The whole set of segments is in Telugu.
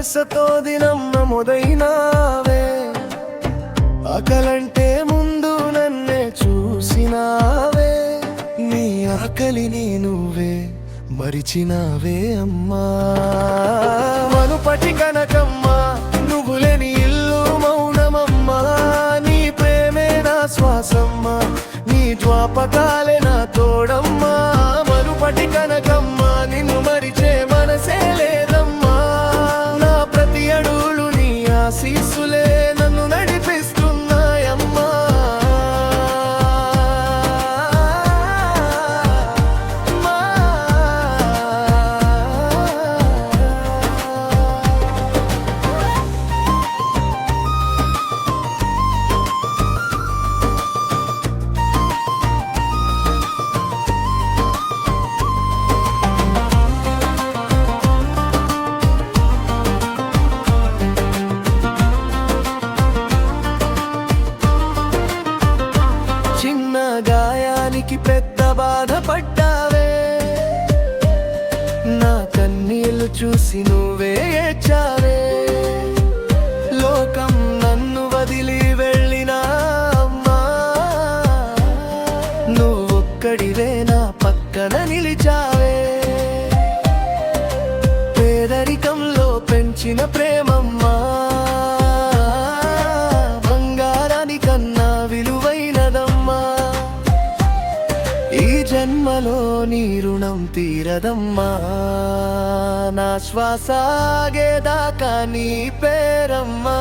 వరుసతో దినం నమోదైనావే ఆకలంటే ముందు నన్నే చూసినావే. నీ ఆకలిని నువ్వే మరిచినావే అమ్మా. మనుపటి కనకమ్మా నువ్వులేని ఇల్లు మౌనమమ్మా. నీ ప్రేమే నా శ్వాసమ్మా నీ జ్వాపకాలే పెద్ద బాధ పడ్డావే నా కన్నీళ్ళు చూసి నువ్వే ఏడ్చావే. లోకం నన్ను వదిలి వెళ్ళినా అమ్మా. నువ్వొక్కడివే నా పక్కన నిలిచావే. పేదరికంలో పెంచిన ప్రేమమ్మా. నీ రుణం తీరదమ్మా. నా శ్వాసాగేదాకా నీ పేరమ్మా.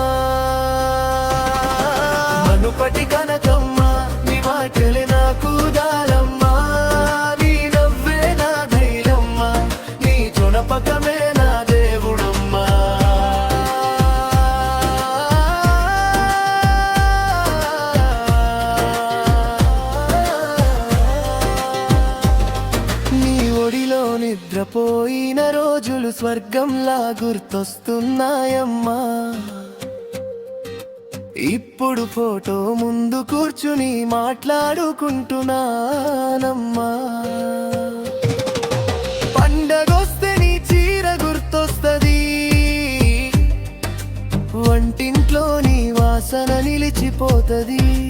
మనుపటి కనకం రోజులు స్వర్గంలా గుర్తొస్తున్నాయమ్మా. ఇప్పుడు ఫోటో ముందు కూర్చుని మాట్లాడుకుంటున్నానమ్మా. పండగొస్తే నీ చీర గుర్తొస్తది. వంటింట్లో నీ వాసన నిలిచిపోతది.